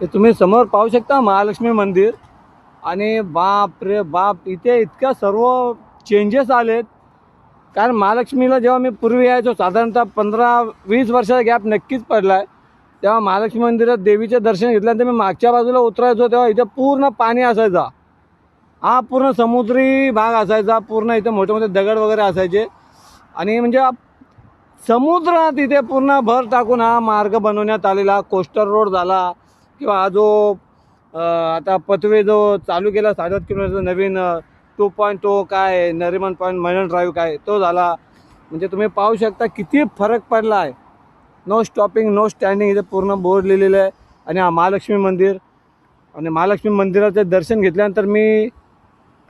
हे तुम्ही समोर पाहू शकता महालक्ष्मी मंदिर. आणि बाप रे बाप इथे इतक्या सर्व चेंजेस आलेत. कारण महालक्ष्मीला जेव्हा मी पूर्वी यायचो साधारणतः पंधरा वीस वर्षाचा गॅप नक्कीच पडला आहे तेव्हा महालक्ष्मी मंदिरात देवीचे दर्शन घेतल्यानंतर मी मागच्या बाजूला उतरायचो तेव्हा इथे पूर्ण पाणी असायचा. हा पूर्ण समुद्री भाग असायचा पूर्ण इथे मोठे मोठे दगड वगैरे असायचे. आणि म्हणजे समुद्रात इथे पूर्ण भर टाकून हा मार्ग बनवण्यात आलेला कोस्टर रोड झाला किंवा हा जो आता पथवे जो चालू केला साडेसात किलोमीटरचा नवीन टू पॉईंट टू काय नरिमन पॉईंट मरीन ड्राईव्ह काय तो झाला. म्हणजे तुम्ही पाहू शकता किती फरक पडला आहे नो स्टॉपिंग नो स्टँडिंग इथे पूर्ण बोर्ड लिहिलेलं आहे. आणि हा महालक्ष्मी मंदिर. आणि महालक्ष्मी मंदिराचं दर्शन घेतल्यानंतर मी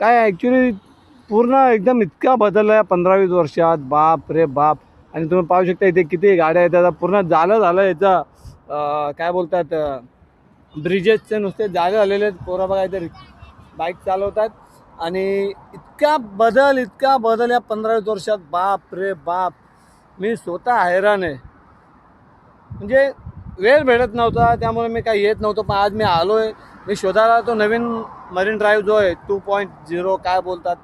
काय ॲक्च्युली पूर्ण एकदम इतका बदलला आहे पंधरा वीस वर्षात. बाप रे बाप. आणि तुम्ही पाहू शकता इथे किती गाड्या आहेत आता पूर्ण झालं झालं याचा काय बोलतात ब्रिजेसचे नुसते जागे झालेले आहेत. पोरं बघा इथे बाईक चालवतात. आणि इतका बदल इतका बदल या पंधरा वीस वर्षात. बाप रे बाप. मी स्वतः हैराण आहे. म्हणजे वेळ भेटत नव्हता त्यामुळे मी काही येत नव्हतो. पण आज मी आलो आहे मी शोधायला तो नवीन मरीन ड्राईव्ह जो आहे टू पॉईंट झिरो काय बोलतात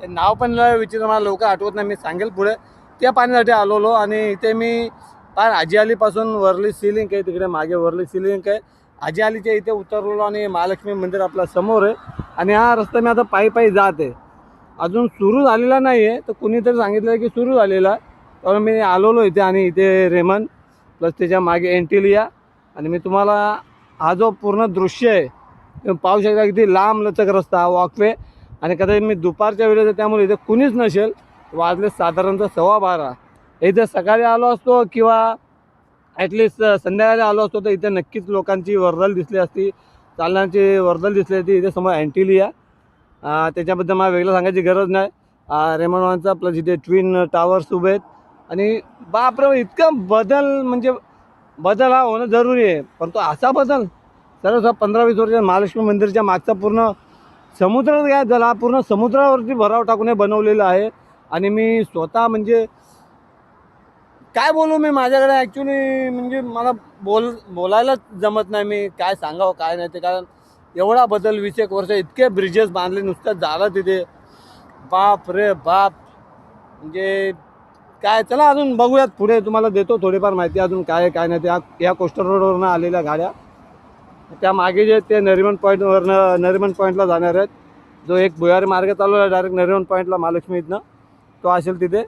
ते नाव पण लय विचित्र मला लवकर आठवत नाही. मी सांगेल पुढे. त्या पाण्यासाठी आलोलो आणि इथे मी पार आजी अलीपासून वरली सिलिंग आहे तिकडे मागे वरली सिलिंग आहे. आजी आलीच्या इथे उतरलो आणि महालक्ष्मी मंदिर आपल्यासमोर आहे. आणि हा रस्ता मी आता पायी पायी जात आहे. अजून सुरू झालेला नाही आहे तर कुणीतरी सांगितलं आहे की सुरू झालेला आहे. मी आलोलो इथे आणि इथे रेमन प्लस त्याच्यामागे एंटिलिया. आणि मी तुम्हाला हा जो पूर्ण दृश्य आहे तुम्ही पाहू शकता किती लांब लचक रस्ता वॉकवे आणि कदाचित मी दुपारच्या वेळेस त्यामुळे इथे कुणीच नसेल. वाजले साधारणतः सव्वा बारा. इथे सकाळी आलो असतो किंवा ॲटलिस्ट संध्याकाळी आलो असतो तर इथे नक्कीच लोकांची वर्दळ दिसली असती. चालण्याची वर्दळ दिसली असती. इथे समोर अँटिलिया अं, त्याच्याबद्दल मला वेगळं सांगायची गरज नाही. रेमनवानचा प्लस इथे ट्विन टावर्स उभे आहेत. आणि बापरे इतका बदल म्हणजे बदल हा होणं जरुरी आहे. परंतु असा बदल सर्व पंधरा वीस वर्ष महालक्ष्मी मंदिरच्या मागचा पूर्ण समुद्र काय झाला हा पूर्ण समुद्रावरती भराव टाकून हे बनवलेलं आहे. आणि मी स्वतः म्हणजे काय बोलू मी माझ्याकडे ॲक्च्युली म्हणजे मला बोल बोलायलाच जमत नाही. मी काय सांगावं काय नाही ते. कारण एवढा बदल वीस एक वर्ष इतके ब्रिजेस बांधले नुसतं झालं तिथे. बाप रे बाप. म्हणजे काय चला अजून बघूयात पुढे. तुम्हाला देतो थोडीफार माहिती अजून काय काय नाही त्या या कोस्टर रोडवरनं आलेल्या गाड्या. त्या मागे जे ते नरिमन पॉईंटवरनं नरिमन पॉईंटला जाणार आहेत. जो एक भुयारी मार्ग चालू आहे डायरेक्ट नरिमन पॉईंटला महालक्ष्मी इथनं. तो असेल तिथे.